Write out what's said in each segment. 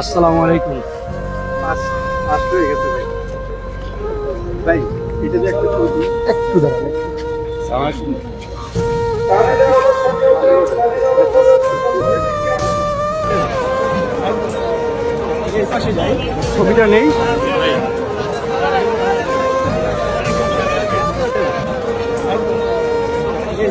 আসসালামু আলাইকুম। ভাই এটা যে একটা একটু দাঁড়ান ছবিটা নেই?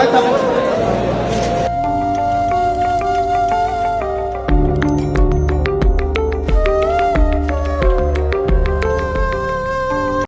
Vai estar tá